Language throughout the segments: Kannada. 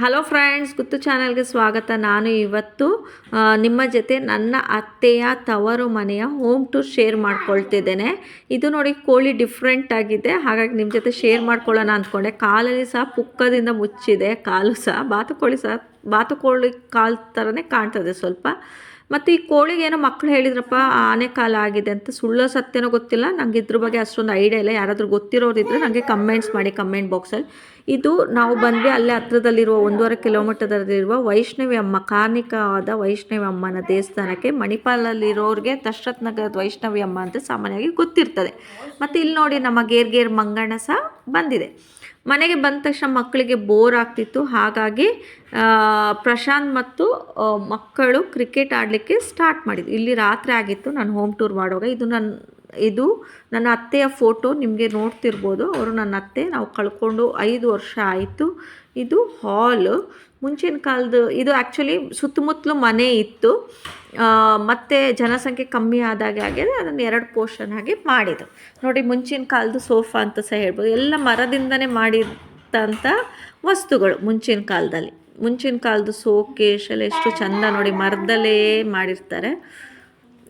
ಹಲೋ ಫ್ರೆಂಡ್ಸ್ ಗುತ್ತು ಚಾನಲ್ಗೆ ಸ್ವಾಗತ. ನಾನು ಇವತ್ತು ನಿಮ್ಮ ಜೊತೆ ನನ್ನ ಅತ್ತೆಯ, ತವರು ಮನೆಯ ಹೋಮ್ ಟೂರ್ ಶೇರ್ ಮಾಡ್ಕೊಳ್ತಿದ್ದೇನೆ. ಇದು ನೋಡಿ ಕೋಳಿ ಡಿಫ್ರೆಂಟ್ ಆಗಿದೆ. ಹಾಗಾಗಿ ನಿಮ್ಮ ಜೊತೆ ಶೇರ್ ಮಾಡ್ಕೊಳ್ಳೋಣ ಅಂದ್ಕೊಂಡೆ. ಕಾಲಲ್ಲಿ ಸಹ ಪುಕ್ಕದಿಂದ ಮುಚ್ಚಿದೆ. ಕಾಲು ಸಹ, ಬಾತುಕೋಳಿ ಸಹ, ಬಾತುಕೋಳಿ ಕಾಲು ಥರನೇ ಕಾಣ್ತದೆ ಸ್ವಲ್ಪ. ಮತ್ತು ಈ ಕೋಳಿಗೆ ಏನೋ ಮಕ್ಕಳು ಹೇಳಿದ್ರಪ್ಪ ಆನೆ ಕಾಲ ಆಗಿದೆ ಅಂತ ಸುಳ್ಳ ಸತ್ಯನೋ ಗೊತ್ತಿಲ್ಲ. ನಂಗೆ ಇದ್ರ ಬಗ್ಗೆ ಅಷ್ಟೊಂದು ಐಡಿಯಾ ಇಲ್ಲ. ಯಾರಾದರೂ ಗೊತ್ತಿರೋರಿದ್ರೆ ನನಗೆ ಕಮೆಂಟ್ಸ್ ಮಾಡಿ ಕಮೆಂಟ್ ಬಾಕ್ಸಲ್ಲಿ ಇದು ನಾವು ಬಂದ್ವಿ ಅಲ್ಲೇ ಹತ್ರದಲ್ಲಿರುವ ಒಂದೂವರೆ ಕಿಲೋಮೀಟರ್ದಲ್ಲಿರುವ ವೈಷ್ಣವಿ ಅಮ್ಮ ಕಾರ್ಣಿಕವಾದ ವೈಷ್ಣವಿ ಅಮ್ಮನ ದೇವಸ್ಥಾನಕ್ಕೆ. ಮಣಿಪಾಲಲ್ಲಿರೋರಿಗೆ ದಶರಥ್ ನಗರದ ವೈಷ್ಣವಿ ಅಮ್ಮ ಅಂತ ಸಾಮಾನ್ಯವಾಗಿ ಗೊತ್ತಿರ್ತದೆ. ಮತ್ತು ಇಲ್ಲಿ ನೋಡಿ ನಮ್ಮ ಗೇರ್ ಗೇರ್ ಮಂಗಣ್ಣ ಸಹ ಬಂದಿದೆ. ಮನೆಗೆ ಬಂದ ತಕ್ಷಣ ಮಕ್ಕಳಿಗೆ ಬೋರ್ ಆಗ್ತಿತ್ತು. ಹಾಗಾಗಿ ಪ್ರಶಾಂತ್ ಮತ್ತು ಮಕ್ಕಳು ಕ್ರಿಕೆಟ್ ಆಡಲಿಕ್ಕೆ ಸ್ಟಾರ್ಟ್ ಮಾಡಿದ್ವಿ ಇಲ್ಲಿ ರಾತ್ರಿ ಆಗಿತ್ತು. ನಾನು ಹೋಮ್ ಟೂರ್ ಮಾಡುವಾಗ. ಇದು ನನ್ನ ಇದು ನನ್ನ ಅತ್ತೆಯ ಫೋಟೋ, ನಿಮಗೆ ನೋಡ್ತಿರ್ಬೋದು. ಅವರು ನನ್ನ ಅತ್ತೆ, ನಾವು ಕಳ್ಕೊಂಡು ಐದು ವರ್ಷ ಆಯಿತು. ಇದು ಹಾಲ್. ಮುಂಚಿನ ಕಾಲದ, ಇದು ಆ್ಯಕ್ಚುಲಿ ಸುತ್ತಮುತ್ತಲು ಮನೆ ಇತ್ತು. ಮತ್ತು ಜನಸಂಖ್ಯೆ ಕಮ್ಮಿ ಆದಾಗೆ ಆಗಿದೆ, ಅದನ್ನು ಎರಡು ಪೋರ್ಷನ್ ಆಗಿ ಮಾಡಿದ್ರು ನೋಡಿ, ಮುಂಚಿನ ಕಾಲದ ಸೋಫಾ ಅಂತ ಸಹ ಹೇಳ್ಬೋದು. ಎಲ್ಲ ಮರದಿಂದನೇ ಮಾಡಿದಂಥ ವಸ್ತುಗಳು ಮುಂಚಿನ ಕಾಲದಲ್ಲಿ. ಮುಂಚಿನ ಕಾಲದ ಸೋಕೇಶ್ ಎಲ್ಲ ಎಷ್ಟು ಚಂದ ನೋಡಿ ಮರದಲ್ಲೇ ಮಾಡಿರ್ತಾರೆ.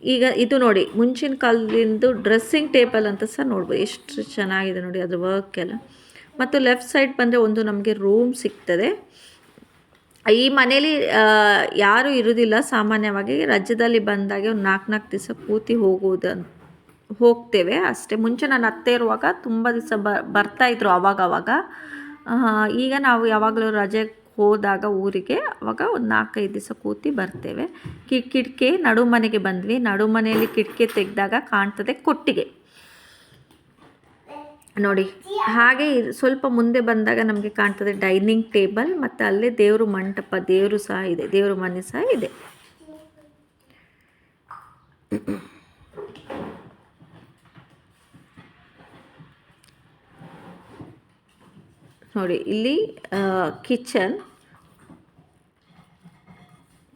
ಈಗ ಇದು ನೋಡಿ ಮುಂಚಿನ ಕಾಲದಿಂದು ಡ್ರೆಸ್ಸಿಂಗ್ ಟೇಬಲ್ ಅಂತ ಸಹ ನೋಡ್ಬೋದು. ಎಷ್ಟು ಚೆನ್ನಾಗಿದೆ ನೋಡಿ ಅದು ವರ್ಕ್ ಎಲ್ಲ ಮತ್ತು ಲೆಫ್ಟ್ ಸೈಡ್ ಬಂದರೆ ಒಂದು ನಮಗೆ ರೂಮ್ ಸಿಗ್ತದೆ. ಈ ಮನೇಲಿ ಯಾರು ಇರೋದಿಲ್ಲ. ಸಾಮಾನ್ಯವಾಗಿ ರಾಜ್ಯದಲ್ಲಿ ಬಂದಾಗ ಒಂದು ನಾಲ್ಕು ನಾಲ್ಕು ದಿವಸ ಕೂತಿ ಹೋಗುವುದು ಹೋಗ್ತೇವೆ ಅಷ್ಟೇ. ಮುಂಚೆ ನಾನು ಅತ್ತೆ ಇರುವಾಗ ತುಂಬ ದಿವಸ ಬರ್ತಾಯಿದ್ರು ಆವಾಗವಾಗ ಅವಾಗ ಆ, ಈಗ ನಾವು ಯಾವಾಗಲೂ ರಜೆ ಹೋದಾಗ ಊರಿಗೆ ಅವಾಗ ಒಂದು ನಾಲ್ಕೈದು ದಿವಸ ಕೂತಿ ಬರ್ತೇವೆ. ಕಿ ಕಿಟಕಿ ನಡು ಮನೆಗೆ ಬಂದ್ವಿ. ನಡು ಮನೆಯಲ್ಲಿ ಕಿಟಕಿ ತೆಗೆದಾಗ ಕಾಣ್ತದೆ ಕೊಟ್ಟಿಗೆ. ನೋಡಿ, ಹಾಗೆ ಸ್ವಲ್ಪ ಮುಂದೆ ಬಂದಾಗ ನಮಗೆ ಕಾಣ್ತದೆ ಡೈನಿಂಗ್ ಟೇಬಲ್ ಮತ್ತು ಅಲ್ಲೇ ದೇವರು ಮಂಟಪ. ದೇವರು ಸಹ ಇದೆ. ದೇವರು ಮನೆ ಸಹ ಇದೆ. ನೋಡಿ, ಇಲ್ಲಿ ಕಿಚನ್.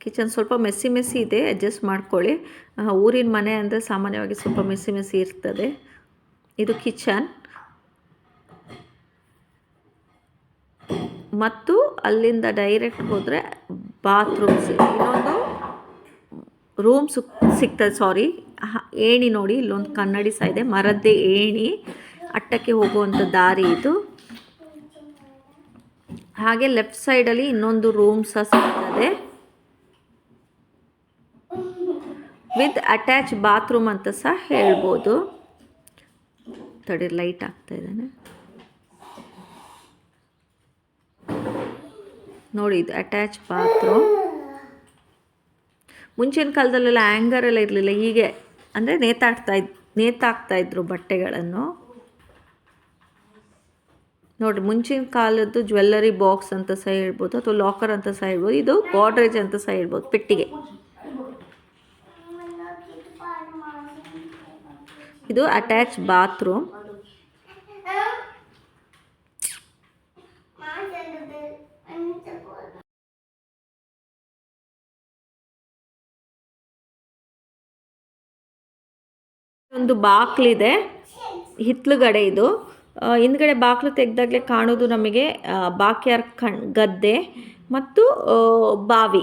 ಕಿಚನ್ ಸ್ವಲ್ಪ ಮೆಸ್ಸಿ ಮೆಸ್ಸಿ ಇದೆ, ಅಡ್ಜಸ್ಟ್ ಮಾಡ್ಕೊಳ್ಳಿ. ಊರಿನ ಮನೆ ಅಂದರೆ ಸಾಮಾನ್ಯವಾಗಿ ಸ್ವಲ್ಪ ಮೆಸ್ಸಿ ಮೆಸ್ಸಿ ಇರ್ತದೆ. ಇದು ಕಿಚನ್. ಮತ್ತು ಅಲ್ಲಿಂದ ಡೈರೆಕ್ಟ್ ಹೋದರೆ ಬಾತ್ರೂಮ್ಸ್. ಇನ್ನೊಂದು ರೂಮ್ ಸುಕ್ ಸಿಗ್ತದೆ ಸಾರಿ ಏಣಿ ನೋಡಿ, ಇಲ್ಲೊಂದು ಕನ್ನಡಿ ಸಹ ಇದೆ, ಮರದ್ದೇ ಏಣಿ. ಅಟ್ಟಕ್ಕೆ ಹೋಗುವಂಥ ದಾರಿ ಇದು. ಹಾಗೆ ಲೆಫ್ಟ್ ಸೈಡಲ್ಲಿ ಇನ್ನೊಂದು ರೂಮ್ ಸಹ ಸಿಗ್ತದೆ. ವಿತ್ ಅಟ್ಯಾಚ್ ಬಾತ್ರೂಮ್ ಅಂತ ಸಹ ಹೇಳ್ಬೋದು. ತಡಿ, ಲೈಟ್ ಆಗ್ತಾ ಇದ್ದಾನೆ ನೋಡಿ, ಇದು ಅಟ್ಯಾಚ್ ಬಾತ್ರೂಮ್. ಮುಂಚಿನ ಕಾಲದಲ್ಲೆಲ್ಲ ಆ್ಯಂಗರ್ ಎಲ್ಲ ಇರಲಿಲ್ಲ, ಹೀಗೆ ಅಂದರೆ ನೇತಾಡ್ತಾ ಇದ್, ನೇತಾಕ್ತಾ ಇದ್ರು ಬಟ್ಟೆಗಳನ್ನು. ನೋಡಿ ಮುಂಚಿನ ಕಾಲದ್ದು ಜ್ಯುವೆಲ್ಲರಿ ಬಾಕ್ಸ್ ಅಂತ ಸಹ ಹೇಳ್ಬೋದು, ಅಥವಾ ಲಾಕರ್ ಅಂತ ಸಹ ಹೇಳ್ಬೋದು, ಇದು ಗಾಡ್ರೇಜ್ ಅಂತ ಸಹ ಹೇಳ್ಬೋದು, ಪೆಟ್ಟಿಗೆ. ಇದು ಅಟ್ಯಾಚ್ ಬಾತ್ರೂಮ್ ಒಂದು ಬಾಕ್ಲಿದೆ. ಹಿತ್ಲುಗಡೆ ಇದು. ಹಿಂದ್ಗಡೆ ಬಾಕ್ಲು ತೆಗೆದಾಗಲೇ ಕಾಣೋದು ನಮಗೆ ಬಾಕ್ಯಾರ್ ಕಣ್ ಗದ್ದೆ ಮತ್ತು ಬಾವಿ.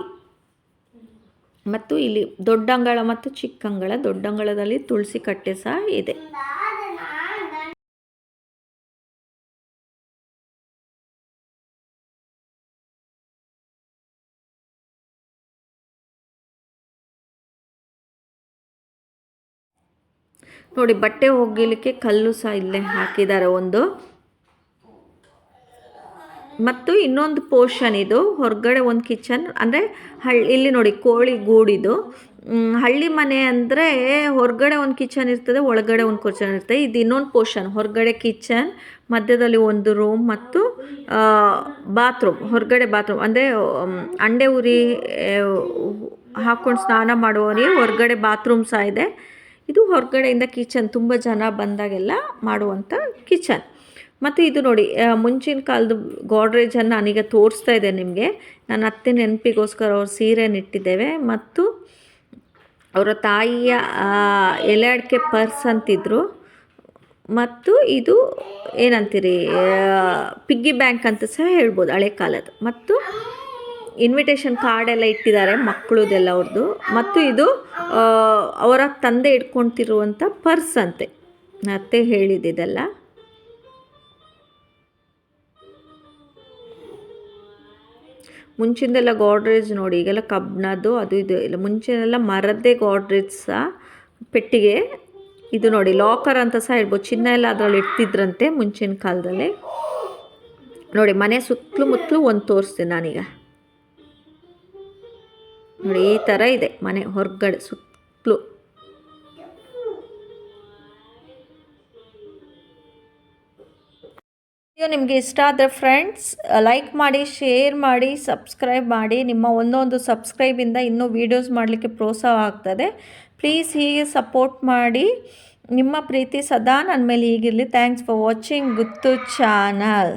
ಮತ್ತು ಇಲ್ಲಿ ದೊಡ್ಡಂಗಳ ಮತ್ತು ಚಿಕ್ಕಂಗಳ ದೊಡ್ಡಂಗಳದಲ್ಲಿ ತುಳಸಿ ಕಟ್ಟೆ ಸಹ ಇದೆ. ನೋಡಿ, ಬಟ್ಟೆ ಒಗಿಲಿಕ್ಕೆ ಕಲ್ಲು ಸಹ ಇಲ್ಲೇ ಹಾಕಿದ್ದಾರೆ ಒಂದು. ಮತ್ತು ಇನ್ನೊಂದು ಪೋರ್ಷನ್ ಇದು, ಹೊರಗಡೆ ಒಂದು ಕಿಚನ್ ಅಂದರೆ ಹಳ್ಳಿ ಇಲ್ಲಿ ನೋಡಿ ಕೋಳಿ ಗೂಡಿದು. ಹಳ್ಳಿ ಮನೆ ಅಂದರೆ ಹೊರಗಡೆ ಒಂದು ಕಿಚನ್ ಇರ್ತದೆ, ಒಳಗಡೆ ಒಂದು ಕಿಚನ್ ಇರ್ತದೆ. ಇದು ಇನ್ನೊಂದು ಪೋರ್ಷನ್ ಹೊರಗಡೆ ಕಿಚನ್ ಮಧ್ಯದಲ್ಲಿ ಒಂದು ರೂಮ್ ಮತ್ತು ಬಾತ್ರೂಮ್ ಹೊರಗಡೆ ಬಾತ್ರೂಮ್ ಅಂದರೆ ಅಂಡೆ ಉರಿ ಹಾಕ್ಕೊಂಡು ಸ್ನಾನ ಮಾಡುವವರಿಗೆ ಹೊರಗಡೆ ಬಾತ್ರೂಮ್ ಸಹ ಇದೆ. ಇದು ಹೊರಗಡೆಯಿಂದ ಕಿಚನ್ ತುಂಬ ಜನ ಬಂದಾಗೆಲ್ಲ ಮಾಡುವಂಥ ಕಿಚನ್ ಮತ್ತು ಇದು ನೋಡಿ ಮುಂಚಿನ ಕಾಲದ ಗೋಡ್ರೇಜನ್ನು ನಾನೀಗ ತೋರಿಸ್ತಾ ಇದ್ದೆ ನಿಮಗೆ. ನನ್ನ ಅತ್ತೆ ನೆನಪಿಗೋಸ್ಕರ ಅವ್ರ ಸೀರೆನಿಟ್ಟಿದ್ದೇವೆ ಮತ್ತು ಅವರ ತಾಯಿಯ ಎಲೆ ಅಡಿಕೆ ಪರ್ಸ್ ಅಂತಿದ್ರು. ಮತ್ತು ಇದು ಏನಂತೀರಿ ಪಿಗ್ಗಿ ಬ್ಯಾಂಕ್ ಅಂತ ಸಹ ಹೇಳ್ಬೋದು ಹಳೆ ಕಾಲದ. ಮತ್ತು ಇನ್ವಿಟೇಷನ್ ಕಾರ್ಡ್ ಎಲ್ಲ ಇಟ್ಟಿದ್ದಾರೆ ಮಕ್ಕಳದೆಲ್ಲ ಅವ್ರದ್ದು ಮತ್ತು ಇದು ಅವರ ತಂದೆ ಇಟ್ಕೊಳ್ತಿರುವಂಥ ಪರ್ಸ್ ಅಂತೆ. ಅತ್ತೆ ಹೇಳಿದ್ದಿದೆಲ್ಲ ಮುಂಚಿಂದೆಲ್ಲ ಗಾಡ್ರೇಜ್ ನೋಡಿ, ಈಗೆಲ್ಲ ಕಬ್ಬಿಣದ್ದು ಅದು ಇದು ಇಲ್ಲ. ಮುಂಚೆನೆಲ್ಲ ಮರದ್ದೇ ಗಾಡ್ರೇಜ್ ಸಹ ಪೆಟ್ಟಿಗೆ ಇದು ನೋಡಿ ಲಾಕರ್ ಅಂತ ಸಹ ಹೇಳ್ಬೋದು. ಚಿನ್ನ ಎಲ್ಲ ಅದರಲ್ಲಿ ಇಡ್ತಿದ್ರಂತೆ ಮುಂಚಿನ ಕಾಲದಲ್ಲಿ. ನೋಡಿ, ಮನೆ ಸುತ್ತಲೂ ಮುತ್ತಲೂ ಒಂದು ತೋರಿಸ್ತೀನಿ ನಾನೀಗ. ನೋಡಿ, ಈ ಥರ ಇದೆ ಮನೆ ಹೊರಗಡೆ ಸುತ್ತಲೂ. ವಿಡಿಯೋ ನಿಮಗೆ ಇಷ್ಟ ಆದರೆ ಫ್ರೆಂಡ್ಸ್ ಲೈಕ್ ಮಾಡಿ ಶೇರ್ ಮಾಡಿ ಸಬ್ಸ್ಕ್ರೈಬ್ ಮಾಡಿ. ನಿಮ್ಮ ಒಂದೊಂದು ಸಬ್ಸ್ಕ್ರೈಬಿಂದ ಇನ್ನೂ ವೀಡಿಯೋಸ್ ಮಾಡಲಿಕ್ಕೆ ಪ್ರೋತ್ಸಾಹ ಆಗ್ತದೆ. ಪ್ಲೀಸ್ ಹೀಗೆ ಸಪೋರ್ಟ್ ಮಾಡಿ. ನಿಮ್ಮ ಪ್ರೀತಿ ಸದಾ ನನ್ನ ಮೇಲೆ ಹೀಗಿರಲಿ thanks for watching Guttu channel